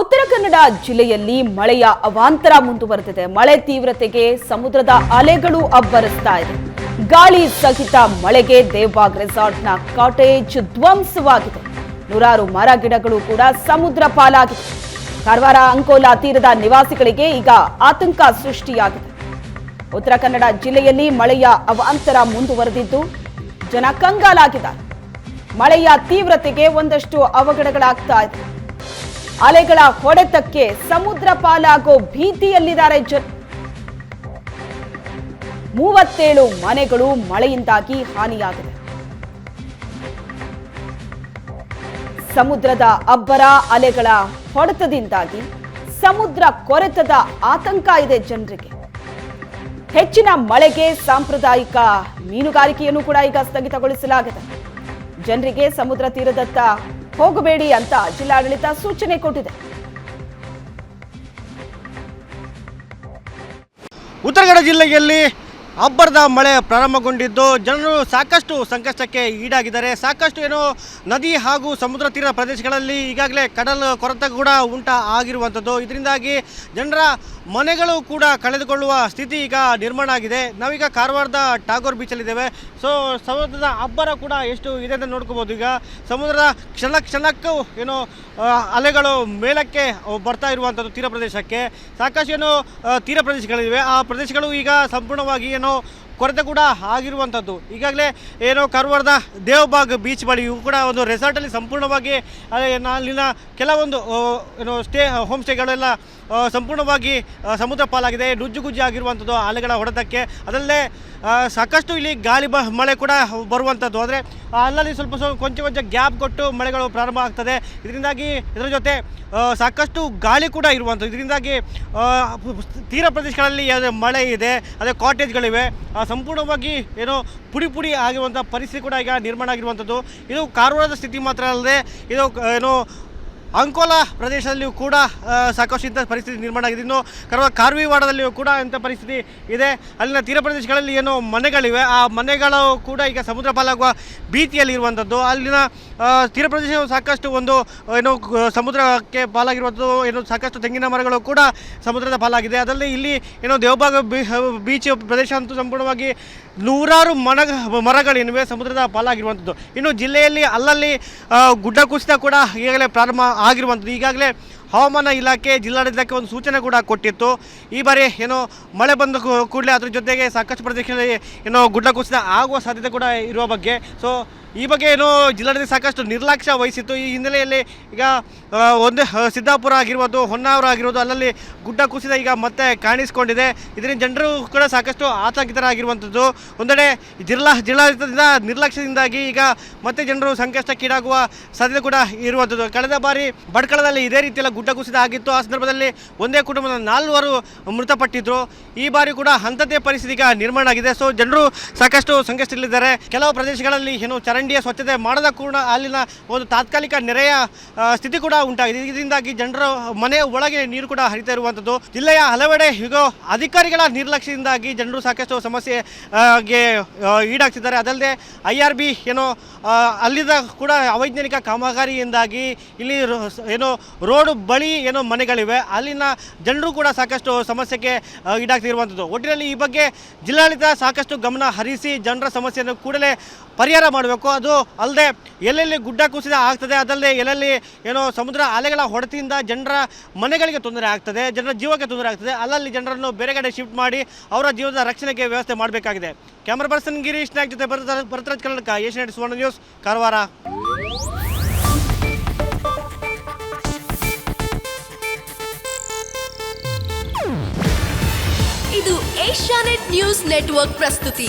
ಉತ್ತರ ಕನ್ನಡ ಜಿಲ್ಲೆಯಲ್ಲಿ ಮಳೆಯ ಅವಾಂತರ ಮುಂದುವರೆದಿದೆ. ಮಳೆ ತೀವ್ರತೆಗೆ ಸಮುದ್ರದ ಅಲೆಗಳು ಅಬ್ಬರಿಸ್ತಾ ಇದೆ. ಗಾಳಿ ಸಹಿತ ಮಳೆಗೆ ದೇವ್ಬಾಗ್ ರೆಸಾರ್ಟ್ನ ಕಾಟೇಜ್ ಧ್ವಂಸವಾಗಿದೆ. ನೂರಾರು ಮರ ಗಿಡಗಳು ಕೂಡ ಸಮುದ್ರ ಪಾಲಾಗಿದೆ. ಕಾರವಾರ, ಅಂಕೋಲಾ ತೀರದ ನಿವಾಸಿಗಳಿಗೆ ಈಗ ಆತಂಕ ಸೃಷ್ಟಿಯಾಗಿದೆ. ಉತ್ತರ ಕನ್ನಡ ಜಿಲ್ಲೆಯಲ್ಲಿ ಮಳೆಯ ಅವಾಂತರ ಮುಂದುವರೆದಿದ್ದು, ಜನ ಕಂಗಾಲಾಗಿದ್ದಾರೆ. ಮಳೆಯ ತೀವ್ರತೆಗೆ ಒಂದಷ್ಟು ಅವಘಡಗಳಾಗ್ತಾ ಇದೆ. ಅಲೆಗಳ ಹೊಡೆತಕ್ಕೆ ಸಮುದ್ರ ಪಾಲಾಗೋ ಭೀತಿಯಲ್ಲಿದ್ದಾರೆ ಜನ. ಮೂವತ್ತೇಳು ಮನೆಗಳು ಮಳೆಯಿಂದಾಗಿ ಹಾನಿಯಾಗಿದೆ. ಸಮುದ್ರದ ಅಬ್ಬರ ಅಲೆಗಳ ಹೊಡೆತದಿಂದಾಗಿ ಸಮುದ್ರ ಕೊರೆತದ ಆತಂಕ ಇದೆ ಜನರಿಗೆ. ಹೆಚ್ಚಿನ ಮಳೆಗೆ ಸಾಂಪ್ರದಾಯಿಕ ಮೀನುಗಾರಿಕೆಯನ್ನು ಕೂಡ ಈಗ ಸ್ಥಗಿತಗೊಳಿಸಲಾಗಿದೆ. ಜನರಿಗೆ ಸಮುದ್ರ ತೀರದತ್ತ ಹೋಗಬೇಡಿ ಅಂತ ಜಿಲ್ಲಾಡಳಿತ ಸೂಚನೆ ಕೊಟ್ಟಿದೆ. ಉತ್ತರ ಕನ್ನಡ ಜಿಲ್ಲೆಯಲ್ಲಿ ಅಬ್ಬರದ ಮಳೆ ಪ್ರಾರಂಭಗೊಂಡಿದ್ದು, ಜನರು ಸಾಕಷ್ಟು ಸಂಕಷ್ಟಕ್ಕೆ ಈಡಾಗಿದ್ದಾರೆ. ಸಾಕಷ್ಟು ಏನು ನದಿ ಹಾಗೂ ಸಮುದ್ರ ತೀರ ಪ್ರದೇಶಗಳಲ್ಲಿ ಈಗಾಗಲೇ ಕಡಲ ಕೊರತೆ ಕೂಡ ಉಂಟ ಆಗಿರುವಂಥದ್ದು. ಇದರಿಂದಾಗಿ ಜನರ ಮನೆಗಳು ಕೂಡ ಕಳೆದುಕೊಳ್ಳುವ ಸ್ಥಿತಿ ಈಗ ನಿರ್ಮಾಣ ಆಗಿದೆ. ನಾವೀಗ ಕಾರವಾರದ ಟಾಗೋರ್ ಬೀಚಲ್ಲಿದ್ದೇವೆ ಸೊ ಸಮುದ್ರದ ಅಬ್ಬರ ಕೂಡ ಎಷ್ಟು ಇದೆ ಅಂತ ನೋಡ್ಕೋಬೋದು. ಈಗ ಸಮುದ್ರದ ಕ್ಷಣ ಕ್ಷಣಕ್ಕೂ ಏನು ಅಲೆಗಳು ಮೇಲಕ್ಕೆ ಬರ್ತಾ ಇರುವಂಥದ್ದು ತೀರ ಪ್ರದೇಶಕ್ಕೆ. ಸಾಕಷ್ಟು ಏನು ತೀರ ಪ್ರದೇಶಗಳಿವೆ. ಆ ಪ್ರದೇಶಗಳು ಈಗ ಸಂಪೂರ್ಣವಾಗಿ ಏನು no ಕೊರತೆ ಕೂಡ ಆಗಿರುವಂಥದ್ದು. ಈಗಾಗಲೇ ಏನೋ ಕಾರವಾರದ ದೇವಬಾಗ್ ಬೀಚ್ ಬಳಿ ಇವು ಕೂಡ ಒಂದು ರೆಸಾರ್ಟಲ್ಲಿ ಸಂಪೂರ್ಣವಾಗಿ ಅಲ್ಲಿನ ಕೆಲವೊಂದು ಏನು ಸ್ಟೇ ಹೋಮ್ ಸ್ಟೇಗಳೆಲ್ಲ ಸಂಪೂರ್ಣವಾಗಿ ಸಮುದ್ರ ಪಾಲಾಗಿದೆ. ನುಜ್ಜುಗುಜ್ಜು ಆಗಿರುವಂಥದ್ದು ಅಲೆಗಳ ಹೊಡೆತಕ್ಕೆ. ಅದರಲ್ಲೇ ಸಾಕಷ್ಟು ಇಲ್ಲಿ ಗಾಳಿ ಮಳೆ ಕೂಡ ಬರುವಂಥದ್ದು. ಆದರೆ ಅಲ್ಲಲ್ಲಿ ಸ್ವಲ್ಪ ಸ್ವಲ್ಪ ಕೊಂಚ ಕೊಂಚ ಗ್ಯಾಪ್ ಕೊಟ್ಟು ಮಳೆಗಳು ಪ್ರಾರಂಭ ಆಗ್ತದೆ. ಇದರಿಂದಾಗಿ ಇದರ ಜೊತೆ ಸಾಕಷ್ಟು ಗಾಳಿ ಕೂಡ ಇರುವಂಥದ್ದು. ಇದರಿಂದಾಗಿ ತೀರ ಪ್ರದೇಶಗಳಲ್ಲಿ ಮಳೆ ಇದೆ. ಅದೇ ಕಾಟೇಜ್ಗಳಿವೆ ಸಂಪೂರ್ಣವಾಗಿ ಏನೋ ಪುಡಿ ಪುಡಿ ಆಗಿರುವಂಥ ಪರಿಸ್ಥಿತಿ ಕೂಡ ಈಗ ನಿರ್ಮಾಣ ಆಗಿರುವಂಥದ್ದು. ಇದು ಕಾರವಾರದ ಸ್ಥಿತಿ ಮಾತ್ರ ಅಲ್ಲದೆ, ಇದು ಏನೋ ಅಂಕೋಲಾ ಪ್ರದೇಶದಲ್ಲಿಯೂ ಕೂಡ ಸಾಕಷ್ಟು ಇಂಥ ಪರಿಸ್ಥಿತಿ ನಿರ್ಮಾಣ ಆಗಿದೆ. ಇನ್ನು ಕರ್ವ ಕಾರ್ವಿವಾಡದಲ್ಲಿಯೂ ಕೂಡ ಇಂಥ ಪರಿಸ್ಥಿತಿ ಇದೆ. ಅಲ್ಲಿನ ತೀರ ಪ್ರದೇಶಗಳಲ್ಲಿ ಏನು ಮನೆಗಳಿವೆ. ಆ ಮನೆಗಳು ಕೂಡ ಈಗ ಸಮುದ್ರ ಪಾಲಾಗುವ ಭೀತಿಯಲ್ಲಿ ಇರುವಂಥದ್ದು ಅಲ್ಲಿನ ತೀರ ಪ್ರದೇಶವು ಸಾಕಷ್ಟು ಒಂದು, ಏನು, ಸಮುದ್ರಕ್ಕೆ ಪಾಲಾಗಿರುವಂಥದ್ದು. ಏನು ಸಾಕಷ್ಟು ತೆಂಗಿನ ಮರಗಳು ಕೂಡ ಸಮುದ್ರದ ಪಾಲಾಗಿದೆ. ಅದರಲ್ಲಿ ಇಲ್ಲಿ ಏನೋ ದೇವಭಾಗ ಬೀಚ್ ಪ್ರದೇಶ ಅಂತೂ ಸಂಪೂರ್ಣವಾಗಿ ನೂರಾರು ಮನ, ಮರಗಳೇನಿವೆ ಸಮುದ್ರದ ಪಾಲಾಗಿರುವಂಥದ್ದು. ಇನ್ನು ಜಿಲ್ಲೆಯಲ್ಲಿ ಅಲ್ಲಲ್ಲಿ ಗುಡ್ಡ ಕುಸಿತ ಕೂಡ ಈಗಾಗಲೇ ಪ್ರಾರಂಭ ಆಗಿರುವಂಥದ್ದು. ಈಗಾಗಲೇ ಹವಾಮಾನ ಇಲಾಖೆ ಜಿಲ್ಲಾಡಳಿತಕ್ಕೆ ಒಂದು ಸೂಚನೆ ಕೂಡ ಕೊಟ್ಟಿತ್ತು. ಈ ಬಾರಿ ಏನೋ ಮಳೆ ಬಂದ ಕೂಡಲೇ ಅದ್ರ ಜೊತೆಗೆ ಸಾಕಷ್ಟು ಪ್ರದೇಶದಲ್ಲಿ ಏನೋ ಗುಡ್ಡ ಕುಸಿತ ಆಗುವ ಸಾಧ್ಯತೆ ಕೂಡ ಇರುವ ಬಗ್ಗೆ. ಸೊ ಈ ಬಗ್ಗೆ ಏನು ಜಿಲ್ಲಾಡಳಿತ ಸಾಕಷ್ಟು ನಿರ್ಲಕ್ಷ್ಯ ವಹಿಸಿತ್ತು. ಈ ಹಿನ್ನೆಲೆಯಲ್ಲಿ ಈಗ ಒಂದು ಸಿದ್ದಾಪುರ ಆಗಿರ್ಬೋದು, ಹೊನ್ನಾವರ ಆಗಿರ್ಬೋದು, ಅಲ್ಲಲ್ಲಿ ಗುಡ್ಡ ಕುಸಿದ ಈಗ ಮತ್ತೆ ಕಾಣಿಸಿಕೊಂಡಿದೆ. ಇದರಿಂದ ಜನರು ಕೂಡ ಸಾಕಷ್ಟು ಆತಂಕಿತರಾಗಿರುವಂಥದ್ದು. ಒಂದೆಡೆ ಜಿಲ್ಲಾ, ಜಿಲ್ಲಾಡಳಿತದಿಂದ ನಿರ್ಲಕ್ಷ್ಯದಿಂದಾಗಿ ಈಗ ಮತ್ತೆ ಜನರು ಸಂಕಷ್ಟಕ್ಕೀಡಾಗುವ ಸಾಧ್ಯತೆ ಕೂಡ ಇರುವಂಥದ್ದು. ಕಳೆದ ಬಾರಿ ಬಡ್ಕಳದಲ್ಲಿ ಇದೇ ರೀತಿಯಲ್ಲ ಗುಡ್ಡ ಕುಸಿದ ಆಗಿತ್ತು. ಆ ಸಂದರ್ಭದಲ್ಲಿ ಒಂದೇ ಕುಟುಂಬದ ನಾಲ್ವರು ಮೃತಪಟ್ಟಿದ್ರು. ಈ ಬಾರಿ ಕೂಡ ಅಂಥದ್ದೇ ಪರಿಸ್ಥಿತಿ ಈಗ ನಿರ್ಮಾಣ ಆಗಿದೆ. ಸೊ ಜನರು ಸಾಕಷ್ಟು ಸಂಕಷ್ಟದಲ್ಲಿದ್ದಾರೆ. ಕೆಲವು ಪ್ರದೇಶಗಳಲ್ಲಿ ಏನು ಚರಂಡಿಯ ಸ್ವಚ್ಛತೆ ಮಾಡದ ಕೂಡ ಅಲ್ಲಿನ ಒಂದು ತಾತ್ಕಾಲಿಕ ನೆರೆಯ ಸ್ಥಿತಿ ಕೂಡ ಉಂಟಾಗಿದೆ. ಇದರಿಂದಾಗಿ ಜನರ ಮನೆಯ ಒಳಗೆ ನೀರು ಕೂಡ ಹರಿತಾ ಇರುವಂಥದ್ದು ಜಿಲ್ಲೆಯ ಹಲವೆಡೆ ಈಗ ಅಧಿಕಾರಿಗಳ ನಿರ್ಲಕ್ಷ್ಯದಿಂದಾಗಿ ಜನರು ಸಾಕಷ್ಟು ಸಮಸ್ಯೆ ಆ, ಗೆ ಈಡಾಗ್ತಿದ್ದಾರೆ. ಅದಲ್ಲದೆ ಐ ಆರ್ ಬಿ ಏನೋ ಅಲ್ಲಿದ್ದ ಅಲ್ಲಿದ ಕೂಡ ಅವೈಜ್ಞಾನಿಕ ಕಾಮಗಾರಿಯಿಂದಾಗಿ ಇಲ್ಲಿ ಏನೋ ರೋಡ್ ಬಳಿ ಏನೋ ಮನೆಗಳಿವೆ. ಅಲ್ಲಿನ ಜನರು ಕೂಡ ಸಾಕಷ್ಟು ಸಮಸ್ಯೆಗೆ ಈಡಾಗ್ತಿರುವಂಥದ್ದು ಒಟ್ಟಿನಲ್ಲಿ ಈ ಬಗ್ಗೆ ಜಿಲ್ಲಾಡಳಿತ ಸಾಕಷ್ಟು ಗಮನ ಹರಿಸಿ ಜನರ ಸಮಸ್ಯೆಯನ್ನು ಕೂಡಲೇ ಪರಿಹಾರ ಮಾಡಬೇಕು. ಅದು ಅಲ್ಲದೆ ಎಲ್ಲೆಲ್ಲಿ ಗುಡ್ಡ ಕುಸಿದ ಆಗ್ತದೆ, ಅದಲ್ಲದೆ ಎಲ್ಲೆಲ್ಲಿ ಏನೋ ಸಮುದ್ರ ಅಲೆಗಳ ಹೊಡೆತಿಯಿಂದ ಜನರ ಮನೆಗಳಿಗೆ ತೊಂದರೆ ಆಗ್ತದೆ, ಜನರ ಜೀವಕ್ಕೆ ತೊಂದರೆ ಆಗ್ತದೆ, ಅಲ್ಲಲ್ಲಿ ಜನರನ್ನು ಬೇರೆ ಕಡೆ ಶಿಫ್ಟ್ ಮಾಡಿ ಅವರ ಜೀವನದ ರಕ್ಷಣೆಗೆ ವ್ಯವಸ್ಥೆ ಮಾಡಬೇಕಾಗಿದೆ. ಕ್ಯಾಮ್ರಾ ಪರ್ಸನ್ ಗಿರೀಶ್ ನಾಯಕ್ ಜೊತೆ ಭರತ ಭರತರಾಜ್ ಕನ್ನಡಕ, ಏಷ್ಯಾನೆಟ್ ಸುವರ್ಣ ನ್ಯೂಸ್, ಕಾರವಾರ. ಇದು ಏಷ್ಯಾನೆಟ್ ನ್ಯೂಸ್ ನೆಟ್ವರ್ಕ್ ಪ್ರಸ್ತುತಿ.